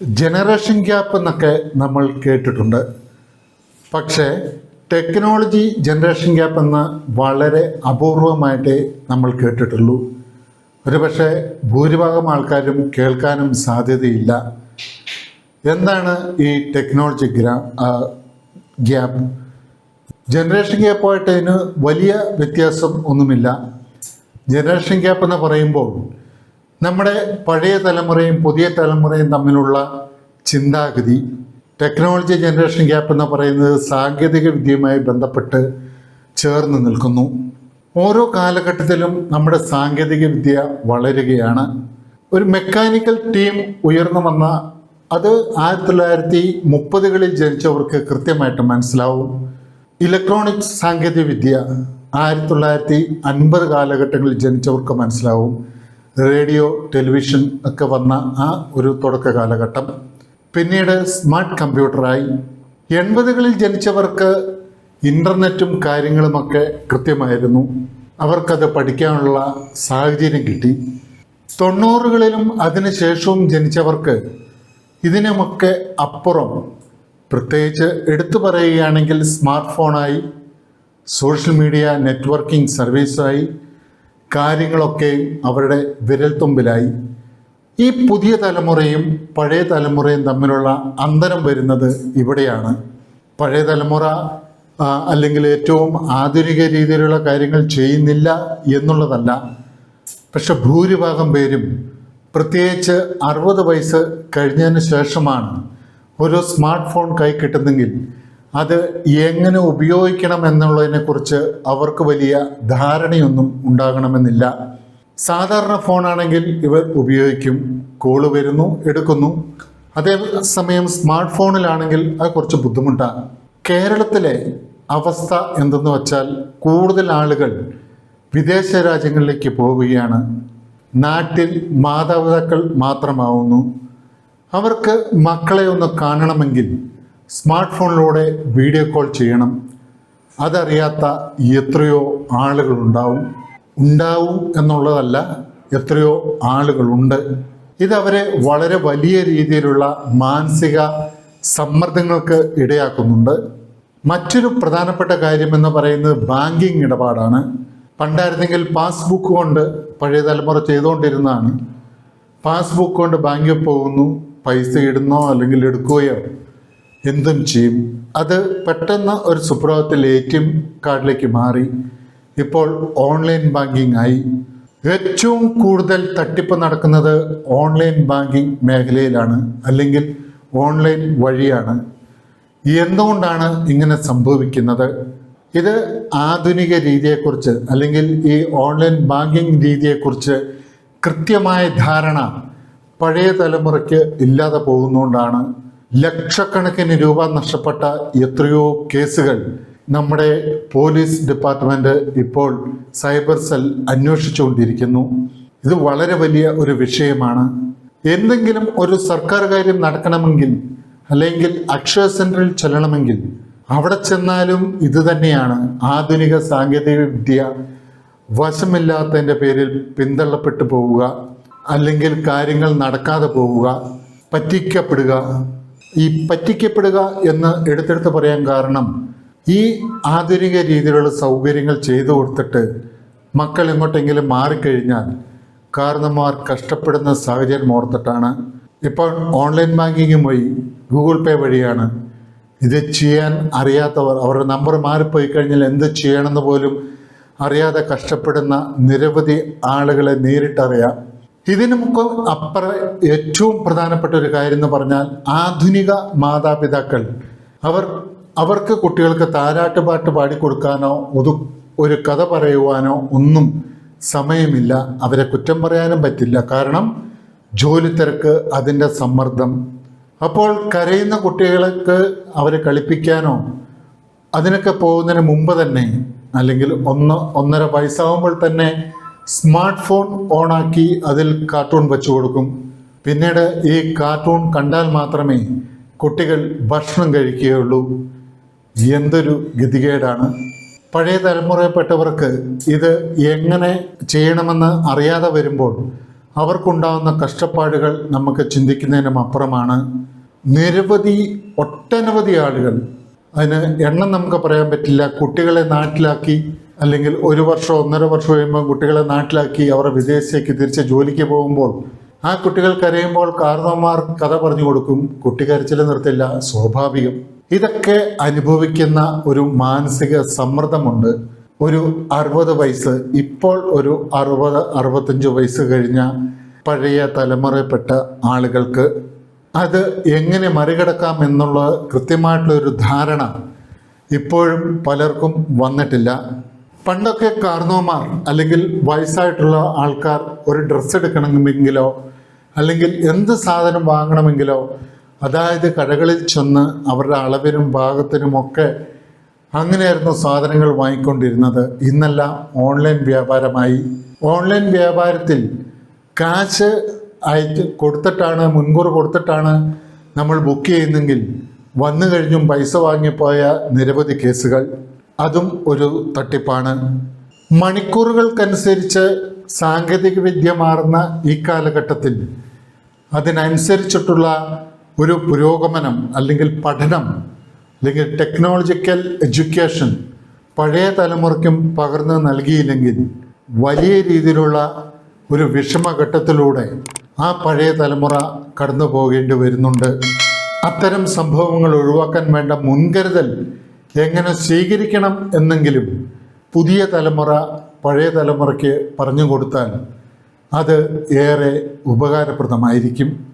Generation gap എന്നൊക്കെ നമ്മൾ കേട്ടിട്ടുണ്ട്. പക്ഷേ ടെക്നോളജി ജനറേഷൻ ഗ്യാപ്പ് എന്ന് വളരെ അപൂർവമായിട്ടേ നമ്മൾ കേട്ടിട്ടുള്ളൂ. ഒരുപക്ഷെ ഭൂരിഭാഗം ആൾക്കാരും കേൾക്കാനും സാധ്യതയില്ല. എന്താണ് ഈ ടെക്നോളജി ഗ്രാ ഗ്യാപ്പ് ജനറേഷൻ ഗ്യാപ്പായിട്ട് അതിന് വലിയ വ്യത്യാസം ഒന്നുമില്ല. ജനറേഷൻ ഗ്യാപ്പ് എന്ന് പറയുമ്പോൾ നമ്മുടെ പഴയ തലമുറയും പുതിയ തലമുറയും തമ്മിലുള്ള ചിന്താഗതി ടെക്നോളജി ജനറേഷൻ ഗ്യാപ്പ് എന്ന് പറയുന്നത് സാങ്കേതിക വിദ്യയുമായി ബന്ധപ്പെട്ട് ചേർന്ന് നിൽക്കുന്നു. ഓരോ കാലഘട്ടത്തിലും നമ്മുടെ സാങ്കേതിക വിദ്യ വളരുകയാണ്. ഒരു മെക്കാനിക്കൽ ടീം ഉയർന്നു വന്ന അത് ആയിരത്തി തൊള്ളായിരത്തി മുപ്പതുകളിൽ ജനിച്ചവർക്ക് കൃത്യമായിട്ട് മനസ്സിലാവും. ഇലക്ട്രോണിക്സ് സാങ്കേതിക വിദ്യ ആയിരത്തി തൊള്ളായിരത്തി അൻപത് കാലഘട്ടങ്ങളിൽ ജനിച്ചവർക്ക് മനസ്സിലാവും. റേഡിയോ ടെലിവിഷൻ ഒക്കെ വന്ന ആ ഒരു തുടക്ക കാലഘട്ടം. പിന്നീട് സ്മാർട്ട് കമ്പ്യൂട്ടറായി. എൺപതുകളിൽ ജനിച്ചവർക്ക് ഇന്റർനെറ്റും കാര്യങ്ങളുമൊക്കെ കൃത്യമായിരുന്നു. അവർക്കത് പഠിക്കാനുള്ള സാഹചര്യം കിട്ടി. തൊണ്ണൂറുകളിലും അതിനുശേഷവും ജനിച്ചവർക്ക് ഇതിനുമൊക്കെ അപ്പുറം പ്രത്യേകിച്ച് എടുത്തു പറയുകയാണെങ്കിൽ സ്മാർട്ട് ഫോണായി സോഷ്യൽ മീഡിയ നെറ്റ്വർക്കിംഗ് സർവീസായി കാര്യങ്ങളൊക്കെ അവരുടെ വിരൽത്തുമ്പിലായി. ഈ പുതിയ തലമുറയും പഴയ തലമുറയും തമ്മിലുള്ള അന്തരം വരുന്നത് ഇവിടെയാണ്. പഴയ തലമുറ അല്ലെങ്കിൽ ഏറ്റവും ആധുനിക രീതിയിലുള്ള കാര്യങ്ങൾ ചെയ്യുന്നില്ല എന്നുള്ളതല്ല. പക്ഷെ ഭൂരിഭാഗം പേരും പ്രത്യേകിച്ച് അറുപത് വയസ്സ് കഴിഞ്ഞതിന് ശേഷമാണ് ഒരു സ്മാർട്ട് ഫോൺ കൈ കിട്ടുന്നെങ്കിൽ അത് എങ്ങനെ ഉപയോഗിക്കണം എന്നുള്ളതിനെക്കുറിച്ച് അവർക്ക് വലിയ ധാരണയൊന്നും ഉണ്ടാകണമെന്നില്ല. സാധാരണ ഫോണാണെങ്കിൽ ഇവർ ഉപയോഗിക്കും കോൾ വരുന്നു എടുക്കുന്നു. അതേസമയം സ്മാർട്ട് ഫോണിലാണെങ്കിൽ അത് കുറച്ച് ബുദ്ധിമുട്ടാണ്. കേരളത്തിലെ അവസ്ഥ എന്തെന്ന് വച്ചാൽ കൂടുതൽ ആളുകൾ വിദേശ രാജ്യങ്ങളിലേക്ക് പോവുകയാണ്. നാട്ടിൽ മാതാപിതാക്കൾ മാത്രമാവുന്നു. അവർക്ക് മക്കളെ ഒന്ന് കാണണമെങ്കിൽ സ്മാർട്ട് ഫോണിലൂടെ വീഡിയോ കോൾ ചെയ്യണം. അതറിയാത്ത എത്രയോ ആളുകളുണ്ടാവും. ഉണ്ടാവും എന്നുള്ളതല്ല എത്രയോ ആളുകളുണ്ട്. ഇതവരെ വളരെ വലിയ രീതിയിലുള്ള മാനസിക സമ്മർദ്ദങ്ങൾക്ക് ഇടയാക്കുന്നുണ്ട്. മറ്റൊരു പ്രധാനപ്പെട്ട കാര്യം എന്ന് പറയുന്നത് ബാങ്കിങ് ഇടപാടാണ്. പണ്ടായിരുന്നെങ്കിൽ പാസ്ബുക്ക് കൊണ്ട് പഴയ തലമുറ ചെയ്തുകൊണ്ടിരുന്നതാണ്. പാസ്ബുക്ക് കൊണ്ട് ബാങ്കിൽ പോകുന്നു പൈസ ഇടുന്നോ അല്ലെങ്കിൽ എടുക്കുകയോ എന്തും ചെയ്യും. അത് പെട്ടെന്ന് ഒരു സുപ്രഭാതത്തിൽ എ ടി എം കാർഡിലേക്ക് മാറി. ഇപ്പോൾ ഓൺലൈൻ ബാങ്കിങ് ആയി. ഏറ്റവും കൂടുതൽ തട്ടിപ്പ് നടക്കുന്നത് ഓൺലൈൻ ബാങ്കിങ് മേഖലയിലാണ് അല്ലെങ്കിൽ ഓൺലൈൻ വഴിയാണ്. എന്തുകൊണ്ടാണ് ഇങ്ങനെ സംഭവിക്കുന്നത്? ഇത് ആധുനിക രീതിയെക്കുറിച്ച് അല്ലെങ്കിൽ ഈ ഓൺലൈൻ ബാങ്കിങ് രീതിയെക്കുറിച്ച് കൃത്യമായ ധാരണ പഴയ തലമുറയ്ക്ക് ഇല്ലാതെ പോകുന്നതുകൊണ്ടാണ് ലക്ഷക്കണക്കിന് രൂപ നഷ്ടപ്പെട്ട എത്രയോ കേസുകൾ നമ്മുടെ പോലീസ് ഡിപ്പാർട്ട്മെന്റ് ഇപ്പോൾ സൈബർ സെൽ അന്വേഷിച്ചുകൊണ്ടിരിക്കുന്നു. ഇത് വളരെ വലിയ ഒരു വിഷയമാണ്. എന്തെങ്കിലും ഒരു സർക്കാർ കാര്യം നടക്കണമെങ്കിൽ അല്ലെങ്കിൽ അക്ഷയ സെന്ററിൽ ചെല്ലണമെങ്കിൽ അവിടെ ചെന്നാലും ഇത് തന്നെയാണ്. ആധുനിക സാങ്കേതിക വിദ്യ വശമില്ലാത്തതിന്റെ പേരിൽ പിന്തള്ളപ്പെട്ടു പോവുക. അല്ലെങ്കിൽ കാര്യങ്ങൾ നടക്കാതെ പോവുക. പറ്റിക്കപ്പെടുക. ഈ പറ്റിക്കപ്പെടുക എന്ന് എടുത്തെടുത്ത് പറയാൻ കാരണം ഈ ആധുനിക രീതിയിലുള്ള സൗകര്യങ്ങൾ ചെയ്തു കൊടുത്തിട്ട് മക്കൾ എങ്ങോട്ടെങ്കിലും മാറിക്കഴിഞ്ഞാൽ കാരണന്മാർ കഷ്ടപ്പെടുന്ന സാഹചര്യം ഓർത്തിട്ടാണ്. ഇപ്പോൾ ഓൺലൈൻ ബാങ്കിങ് വഴി ഗൂഗിൾ പേ വഴിയാണ്. ഇത് ചെയ്യാൻ അറിയാത്തവർ അവരുടെ നമ്പർ മാറിപ്പോയി കഴിഞ്ഞാൽ എന്ത് ചെയ്യണമെന്ന് പോലും അറിയാതെ കഷ്ടപ്പെടുന്ന നിരവധി ആളുകളെ നേരിട്ടറിയാം. ഇതിനുമൊക്കെ അപ്പുറം ഏറ്റവും പ്രധാനപ്പെട്ട ഒരു കാര്യം എന്ന് പറഞ്ഞാൽ ആധുനിക മാതാപിതാക്കൾ അവർ അവർക്ക് കുട്ടികൾക്ക് താരാട്ട് പാട്ട് പാടിക്കൊടുക്കാനോ ഒരു ഒരു കഥ പറയുവാനോ ഒന്നും സമയമില്ല. അവരെ കുറ്റം പറയാനും പറ്റില്ല. കാരണം ജോലി തിരക്ക് അതിന്റെ സമ്മർദ്ദം. അപ്പോൾ കരയുന്ന കുട്ടികൾക്ക് അവരെ കളിപ്പിക്കാനോ അതിനൊക്കെ പോകുന്നതിന് മുമ്പ് തന്നെ അല്ലെങ്കിൽ ഒന്ന് ഒന്നര വയസ്സാകുമ്പോൾ തന്നെ സ്മാർട്ട് ഫോൺ ഓണാക്കി അതിൽ കാർട്ടൂൺ വെച്ചു കൊടുക്കും. പിന്നീട് ഈ കാർട്ടൂൺ കണ്ടാൽ മാത്രമേ കുട്ടികൾ ഭക്ഷണം കഴിക്കുകയുള്ളൂ. എന്തൊരു ഗതികേടാണ്. പഴയ തലമുറയിൽപ്പെട്ടവർക്ക് ഇത് എങ്ങനെ ചെയ്യണമെന്ന് അറിയാതെ വരുമ്പോൾ അവർക്കുണ്ടാകുന്ന കഷ്ടപ്പാടുകൾ നമുക്ക് ചിന്തിക്കുന്നതിനും അപ്പുറമാണ് നിരവധി ഒട്ടനവധി ആളുകൾ അതിന് എണ്ണം നമുക്ക് പറയാൻ പറ്റില്ല. കുട്ടികളെ നാട്ടിലാക്കി അല്ലെങ്കിൽ ഒരു വർഷം ഒന്നര വർഷം കഴിയുമ്പോൾ കുട്ടികളെ നാട്ടിലാക്കി അവരെ വിദേശത്തേക്ക് തിരിച്ച് ജോലിക്ക് പോകുമ്പോൾ ആ കുട്ടികൾ കരയുമ്പോൾ കാരണവന്മാർ കഥ പറഞ്ഞു കൊടുക്കും കുട്ടി കരച്ചിൽ നിർത്തില്ല സ്വാഭാവികം. ഇതൊക്കെ അനുഭവിക്കുന്ന ഒരു മാനസിക സമ്മർദ്ദമുണ്ട്. ഒരു അറുപത് വയസ്സ് ഇപ്പോൾ ഒരു അറുപത് അറുപത്തഞ്ച് വയസ്സ് കഴിഞ്ഞ പഴയ തലമുറയിൽപ്പെട്ട ആളുകൾക്ക് അത് എങ്ങനെ മറികടക്കാം എന്നുള്ള കൃത്യമായിട്ടുള്ളൊരു ധാരണ ഇപ്പോഴും പലർക്കും വന്നിട്ടില്ല. പണ്ടൊക്കെ കാർന്നോമാർ അല്ലെങ്കിൽ വയസ്സായിട്ടുള്ള ആൾക്കാർ ഒരു ഡ്രസ്സ് എടുക്കണമെങ്കിലോ അല്ലെങ്കിൽ എന്ത് സാധനം വാങ്ങണമെങ്കിലോ അതായത് കടകളിൽ ചെന്ന് അവരുടെ അളവിനും പാകത്തിനുമൊക്കെ അങ്ങനെയായിരുന്നു സാധനങ്ങൾ വാങ്ങിക്കൊണ്ടിരുന്നത്. ഇന്നെല്ലാം ഓൺലൈൻ വ്യാപാരമായി. ഓൺലൈൻ വ്യാപാരത്തിൽ കാശ് അയച്ച് കൊടുത്തിട്ടാണ് മുൻകൂർ കൊടുത്തിട്ടാണ് നമ്മൾ ബുക്ക് ചെയ്യുന്നെങ്കിൽ വന്നു കഴിഞ്ഞും പൈസ വാങ്ങിപ്പോയ നിരവധി കേസുകൾ അതും ഒരു തട്ടിപ്പാണ്. മണിക്കൂറുകൾക്കനുസരിച്ച് സാങ്കേതിക വിദ്യ മാറുന്ന ഈ കാലഘട്ടത്തിൽ അതിനനുസരിച്ചിട്ടുള്ള ഒരു പുരോഗമനം അല്ലെങ്കിൽ പഠനം അല്ലെങ്കിൽ ടെക്നോളജിക്കൽ എഡ്യൂക്കേഷൻ പഴയ തലമുറയ്ക്കും പകർന്ന് നൽകിയില്ലെങ്കിൽ വലിയ രീതിയിലുള്ള ഒരു വിഷമഘട്ടത്തിലൂടെ ആ പഴയ തലമുറ കടന്നു പോകേണ്ടി വരുന്നുണ്ട്. അത്തരം സംഭവങ്ങൾ ഒഴിവാക്കാൻ വേണ്ട മുൻകരുതൽ എങ്ങനെ സ്വീകരിക്കണം എന്നെങ്കിലും പുതിയ തലമുറ പഴയ തലമുറയ്ക്ക് പറഞ്ഞു കൊടുത്താൽ അത് ഏറെ ഉപകാരപ്രദമായിരിക്കും.